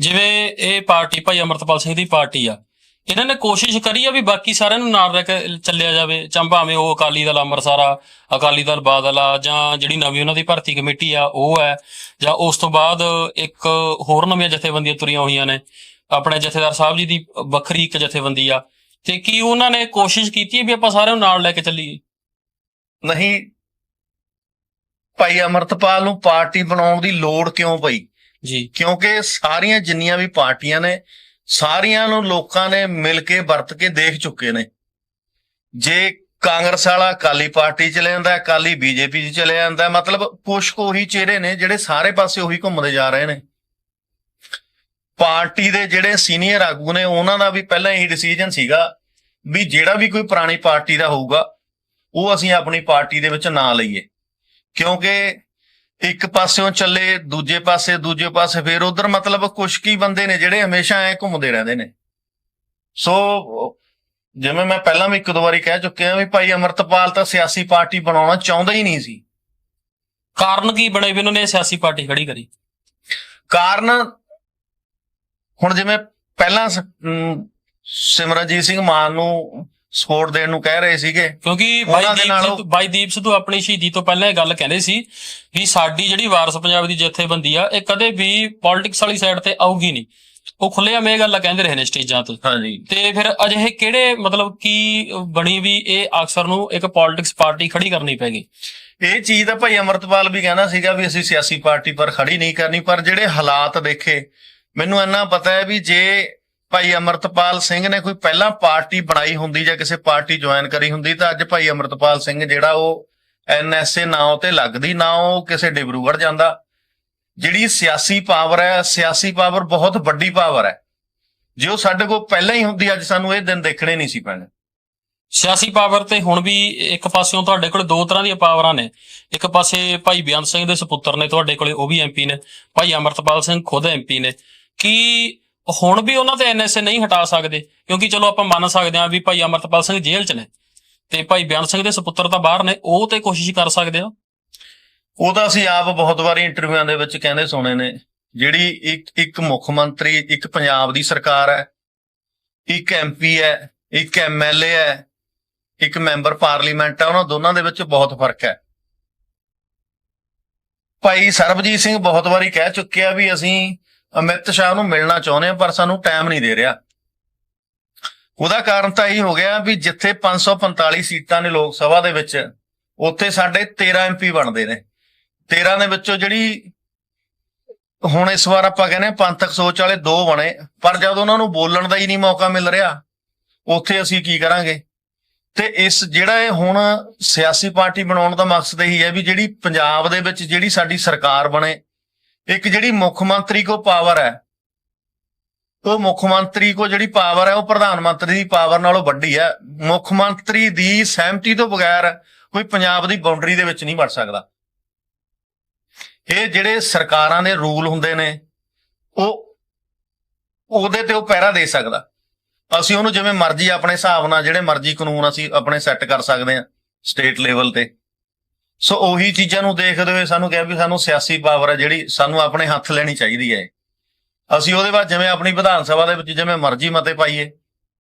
ਜਿਵੇਂ ਇਹ ਪਾਰਟੀ ਭਾਈ ਅਮਰਤਪਾਲ ਸਿੰਘ ਦੀ ਪਾਰਟੀ ਆ, ਇਹਨਾਂ ਨੇ ਕੋਸ਼ਿਸ਼ ਕਰੀ ਆ ਵੀ ਬਾਕੀ ਸਾਰਿਆਂ ਨੂੰ ਨਾਲ ਲੈ ਕੇ ਚੱਲਿਆ ਜਾਵੇ ਚੰਭਾਵੇਂ ਉਹ ਅਕਾਲੀ ਦਲ ਅੰਮ੍ਰਿਤਸਰ ਆ, ਅਕਾਲੀ ਦਲ ਬਾਦਲ ਆ, ਜਾਂ ਜਿਹੜੀ ਨਵੀਂ ਉਹਨਾਂ ਦੀ ਭਰਤੀ ਕਮੇਟੀ ਆ, ਉਹ ਹੈ, ਜਾਂ ਉਸ ਤੋਂ ਬਾਅਦ ਇੱਕ ਹੋਰ ਨਵੀਆਂ ਜਥੇਬੰਦੀਆਂ ਤੁਰੀਆਂ ਹੋਈਆਂ ਨੇ, ਆਪਣੇ ਜਥੇਦਾਰ ਸਾਹਿਬ ਜੀ ਦੀ ਵੱਖਰੀ ਇੱਕ ਜਥੇਬੰਦੀ ਆ, ਤੇ ਕੀ ਉਹਨਾਂ ਨੇ ਕੋਸ਼ਿਸ਼ ਕੀਤੀ ਵੀ ਆਪਾਂ ਸਾਰਿਆਂ ਨੂੰ ਨਾਲ ਲੈ ਕੇ ਚੱਲੀਏ? ਨਹੀਂ, ਭਾਈ ਅਮਰਤਪਾਲ ਨੂੰ ਪਾਰਟੀ ਬਣਾਉਣ ਦੀ ਲੋੜ ਕਿਉਂ ਪਈ? ਜੀ। ਕਿਉਂਕਿ ਸਾਰੀਆਂ ਜਿੰਨੀਆਂ ਵੀ ਪਾਰਟੀਆਂ ਨੇ, ਸਾਰੀਆਂ ਨੂੰ ਲੋਕਾਂ ਨੇ ਮਿਲ ਕੇ ਵਰਤ ਕੇ ਦੇਖ ਚੁੱਕੇ ਨੇ। ਜੇ ਕਾਂਗਰਸ ਵਾਲਾ ਅਕਾਲੀ ਪਾਰਟੀ ਚਲੇ ਜਾਂਦਾ ਅਕਾਲੀ ਬੀਜੇਪੀ 'ਚ ਚਲੇ ਜਾਂਦਾ ਮਤਲਬ ਕੁਛ ਕੁ ਉਹੀ ਚਿਹਰੇ ਨੇ ਜਿਹੜੇ ਸਾਰੇ ਪਾਸੇ ਉਹੀ ਘੁੰਮਦੇ ਜਾ ਰਹੇ ਨੇ। ਪਾਰਟੀ ਦੇ ਜਿਹੜੇ ਸੀਨੀਅਰ ਆਗੂ ਨੇ, ਉਹਨਾਂ ਦਾ ਵੀ ਪਹਿਲਾਂ ਇਹੀ ਡਿਸੀਜਨ ਸੀਗਾ ਵੀ ਜਿਹੜਾ ਵੀ ਕੋਈ ਪੁਰਾਣੀ ਪਾਰਟੀ ਦਾ ਹੋਊਗਾ, ਉਹ ਅਸੀਂ ਆਪਣੀ ਪਾਰਟੀ ਦੇ ਵਿੱਚ ਨਾ ਲਈਏ। ਕਿਉਂਕਿ ਇੱਕ ਪਾਸਿਓਂ ਚੱਲੇ ਦੂਜੇ ਪਾਸੇ ਦੂਜੇ ਪਾਸੇ ਫੇਰ ਉਧਰ ਮਤਲਬ ਕੁਛ ਕੀ ਬੰਦੇ ਨੇ ਜਿਹੜੇ ਹਮੇਸ਼ਾ ਐ ਘੁੰਮਦੇ ਰਹਿੰਦੇ ਨੇ। ਸੋ ਜਿਵੇਂ ਮੈਂ ਪਹਿਲਾਂ ਵੀ ਇੱਕ ਦੋ ਵਾਰੀ ਕਹਿ ਚੁੱਕਿਆ ਵੀ ਭਾਈ ਅਮਰਤਪਾਲ ਤਾਂ ਸਿਆਸੀ ਪਾਰਟੀ ਬਣਾਉਣਾ ਚਾਹੁੰਦਾ ਹੀ ਨਹੀਂ ਸੀ। ਕਾਰਨ ਕੀ ਬਣੇ ਵੀ ਉਹਨਾਂ ਨੇ ਸਿਆਸੀ ਪਾਰਟੀ ਖੜੀ ਕਰੀ? ਕਾਰਨ ਹੁਣ ਜਿਵੇਂ ਪਹਿਲਾਂ ਸਿਮਰਨਜੀਤ ਸਿੰਘ ਮਾਨ ਨੂੰ ਸਪੋਰਟ ਦੇਣ ਨੂੰ ਕਹਿ ਰਹੇ ਸੀਗੇ। ਕਿਉਂਕਿ ਉਹਨਾਂ ਬਾਈ ਦੇ ਦੀਪ ਨਾਲ ਸਿੱਧੂ ਬਾਈ ਦੀਪ ਸਿੱਧੂ ਆਪਣੀ ਸ਼ਹੀਦੀ ਤੋਂ ਪਹਿਲਾਂ ਇਹ ਗੱਲ ਕਹਿੰਦੇ ਸੀ ਵੀ ਸਾਡੀ ਜਿਹੜੀ ਵਾਰਸ ਪੰਜਾਬ ਦੀ ਜਥੇਬੰਦੀ ਆ ਇਹ ਕਦੇ ਵੀ ਪੋਲਿਟਿਕਸ ਵਾਲੀ ਸਾਈਡ ਤੇ ਆਊਗੀ ਨਹੀਂ। ਉਹ ਖੁੱਲ੍ਹੇਆਮ ਇਹ ਗੱਲਾਂ ਕਹਿੰਦੇ ਰਹੇ ਨੇ ਸਟੇਜਾਂ ਤੇ। ਹਾਂਜੀ। ਤੇ ਫਿਰ ਅਜਿਹੇ ਕਿਹੜੇ ਮਤਲਬ ਕੀ ਬਣੀ ਵੀ ਇਹ ਅਕਸਰ ਨੂੰ ਇੱਕ ਪੋਲਿਟਿਕਸ ਪਾਰਟੀ ਖੜੀ ਕਰਨੀ ਪੈਗੀ ਇਹ ਚੀਜ਼ ਤਾਂ ਭਾਈ ਅਮਰਤਪਾਲ ਵੀ ਕਹਿੰਦਾ ਸੀਗਾ ਵੀ ਅਸੀਂ ਸਿਆਸੀ ਪਾਰਟੀ ਪਰ ਖੜੀ ਨਹੀਂ ਕਰਨੀ ਪਰ ਜਿਹੜੇ ਹਾਲਾਤ ਦੇਖੇ ਮੈਨੂੰ ਇੰਨਾ ਪਤਾ ਹੈ ਵੀ ਜੇ ਭਾਈ ਅਮਰਤਪਾਲ ਸਿੰਘ ਨੇ ਕੋਈ ਪਹਿਲਾਂ ਪਾਰਟੀ ਬਣਾਈ ਹੁੰਦੀ ਜਾਂ ਕਿਸੇ ਪਾਰਟੀ ਜੁਆਇਨ ਕਰੀ ਹੁੰਦੀ ਤਾਂ ਅੱਜ ਭਾਈ ਅਮਰਤਪਾਲ ਸਿੰਘ ਜਿਹੜਾ ਉਹ ਐਨਐਸਏ ਨਾਂ ਤੇ ਲੱਗਦੀ, ਨਾ ਉਹ ਕਿਸੇ ਡਿਬਰੂਗੜ੍ਹ ਜਾਂਦਾ। ਜਿਹੜੀ ਸਿਆਸੀ ਪਾਵਰ ਹੈ, ਸਿਆਸੀ ਪਾਵਰ ਬਹੁਤ ਵੱਡੀ ਪਾਵਰ ਹੈ। ਜੇ ਉਹ ਸਾਡੇ ਕੋਲ ਪਹਿਲਾਂ ਹੀ ਹੁੰਦੀ, ਅੱਜ ਸਾਨੂੰ ਇਹ ਦਿਨ ਦੇਖਣੇ ਨਹੀਂ ਸੀ ਪੈਣੇ। ਸਿਆਸੀ ਪਾਵਰ ਤੇ ਹੁਣ ਵੀ ਇੱਕ ਪਾਸਿਓਂ ਤੁਹਾਡੇ ਕੋਲ ਦੋ ਤਰ੍ਹਾਂ ਦੀਆਂ ਪਾਵਰਾਂ ਨੇ। ਇੱਕ ਪਾਸੇ ਭਾਈ ਬਿਆਨ ਸਿੰਘ ਦੇ ਸੁਪੁੱਤਰ ਨੇ ਤੁਹਾਡੇ ਕੋਲੇ, ਉਹ ਵੀ ਐਮਪੀ ਨੇ। ਭਾਈ ਅਮਰਤਪਾਲ ਸਿੰਘ ਖੁਦ ਐਮਪੀ ਨੇ। ਕੀ ਹੁਣ ਵੀ ਉਹਨਾਂ ਤੇ ਐਨਐਸਏ ਨਹੀਂ ਹਟਾ ਸਕਦੇ, ਕਿਉਂਕਿ ਚਲੋ ਆਪਾਂ ਮੰਨ ਸਕਦੇ ਹਾਂ ਵੀ ਭਾਈ ਅਮਰਤਪਾਲ ਸਿੰਘ ਜੇਲ੍ਹ 'ਚ ਨੇ ਤੇ ਭਾਈ ਬਿਆਨ ਸਿੰਘ ਦੇ ਸੁਪੁੱਤਰ ਤਾਂ ਬਾਹਰ ਨੇ, ਉਹ ਤੇ ਕੋਸ਼ਿਸ਼ ਕਰ ਸਕਦੇ ਆ। ਉਹ ਤਾਂ ਅਸੀਂ ਆਪ ਬਹੁਤ ਵਾਰੀ ਇੰਟਰਵਿਊਆਂ ਦੇ ਵਿੱਚ ਕਹਿੰਦੇ ਸੁਣੇ ਨੇ, ਜਿਹੜੀ ਇੱਕ ਇੱਕ ਮੁੱਖ ਮੰਤਰੀ, ਇੱਕ ਪੰਜਾਬ ਦੀ ਸਰਕਾਰ ਹੈ, ਇੱਕ ਐਮਪੀ ਹੈ, ਇੱਕ ਐਮਐਲਏ ਹੈ, ਇੱਕ ਮੈਂਬਰ ਪਾਰਲੀਮੈਂਟ ਹੈ, ਉਹਨਾਂ ਦੋਨਾਂ ਦੇ ਵਿੱਚ ਬਹੁਤ ਫ਼ਰਕ ਹੈ। ਭਾਈ ਸਰਬਜੀਤ ਸਿੰਘ ਬਹੁਤ ਵਾਰੀ ਕਹਿ ਚੁੱਕਿਆ ਵੀ ਅਸੀਂ ਅਮਿਤ ਸ਼ਾਹ ਨੂੰ ਮਿਲਣਾ ਚਾਹੁੰਦੇ ਹਾਂ, ਪਰ ਸਾਨੂੰ ਟਾਈਮ ਨਹੀਂ ਦੇ ਰਿਹਾ। ਉਹਦਾ ਕਾਰਨ ਤਾਂ ਇਹ ਹੋ ਗਿਆ ਵੀ ਜਿੱਥੇ 545 ਸੀਟਾਂ ਨੇ ਲੋਕ ਸਭਾ ਦੇ ਵਿੱਚ, ਉੱਥੇ ਸਾਡੇ 13 ਐਮਪੀ ਬਣਦੇ ਨੇ। 13 ਦੇ ਵਿੱਚੋਂ ਜਿਹੜੀ ਹੁਣ ਇਸ ਵਾਰ ਆਪਾਂ ਕਹਿੰਦੇ ਹਾਂ ਪੰਥਕ ਸੋਚ ਵਾਲੇ ਦੋ ਬਣੇ, ਪਰ ਜਦ ਉਹਨਾਂ ਨੂੰ ਬੋਲਣ ਦਾ ਹੀ ਨਹੀਂ ਮੌਕਾ ਮਿਲ ਰਿਹਾ, ਉੱਥੇ ਅਸੀਂ ਕੀ ਕਰਾਂਗੇ? ਤੇ ਇਸ ਜਿਹੜਾ ਇਹ ਹੁਣ ਸਿਆਸੀ ਪਾਰਟੀ ਬਣਾਉਣ ਦਾ ਮਕਸਦ ਇਹੀ ਹੈ ਵੀ ਜਿਹੜੀ ਪੰਜਾਬ ਦੇ ਵਿੱਚ ਜਿਹੜੀ ਸਾਡੀ ਸਰਕਾਰ ਬਣੇ ਇੱਕ ਜਿਹੜੀ ਮੁੱਖ ਮੰਤਰੀ ਕੋ ਪਾਵਰ ਹੈ, ਉਹ ਮੁੱਖ ਮੰਤਰੀ ਕੋ ਜਿਹੜੀ ਪਾਵਰ ਹੈ, ਉਹ ਪ੍ਰਧਾਨ ਮੰਤਰੀ ਦੀ ਪਾਵਰ ਨਾਲੋਂ ਵੱਡੀ ਹੈ। ਮੁੱਖ ਮੰਤਰੀ ਦੀ ਸਹਿਮਤੀ ਤੋਂ ਬਗੈਰ ਕੋਈ ਪੰਜਾਬ ਦੀ ਬਾਉਂਡਰੀ ਦੇ ਵਿੱਚ ਨਹੀਂ ਵੜ ਸਕਦਾ। ਇਹ ਜਿਹੜੇ ਸਰਕਾਰਾਂ ਦੇ ਰੂਲ ਹੁੰਦੇ ਨੇ, ਉਹ ਉਹਦੇ ਤੇ ਉਹ ਪਹਿਰਾ ਦੇ ਸਕਦਾ। ਅਸੀਂ ਉਹਨੂੰ ਜਿਵੇਂ ਮਰਜ਼ੀ ਆਪਣੇ ਹਿਸਾਬ ਨਾਲ, ਜਿਹੜੇ ਮਰਜ਼ੀ ਕਾਨੂੰਨ ਅਸੀਂ ਆਪਣੇ ਸੈੱਟ ਕਰ ਸਕਦੇ ਹਾਂ ਸਟੇਟ ਲੈਵਲ ਤੇ। ਸੋ ਉਹੀ ਚੀਜ਼ਾਂ ਨੂੰ ਦੇਖਦੇ ਹੋਏ ਸਾਨੂੰ ਕਿਹਾ ਵੀ ਸਾਨੂੰ ਸਿਆਸੀ ਪਾਵਰ ਹੈ ਜਿਹੜੀ ਸਾਨੂੰ ਆਪਣੇ ਹੱਥ ਲੈਣੀ ਚਾਹੀਦੀ ਹੈ। ਅਸੀਂ ਉਹਦੇ ਬਾਅਦ ਜਿਵੇਂ ਆਪਣੀ ਵਿਧਾਨ ਸਭਾ ਦੇ ਵਿੱਚ ਜਿਵੇਂ ਮਰਜ਼ੀ ਮਤੇ ਪਾਈਏ।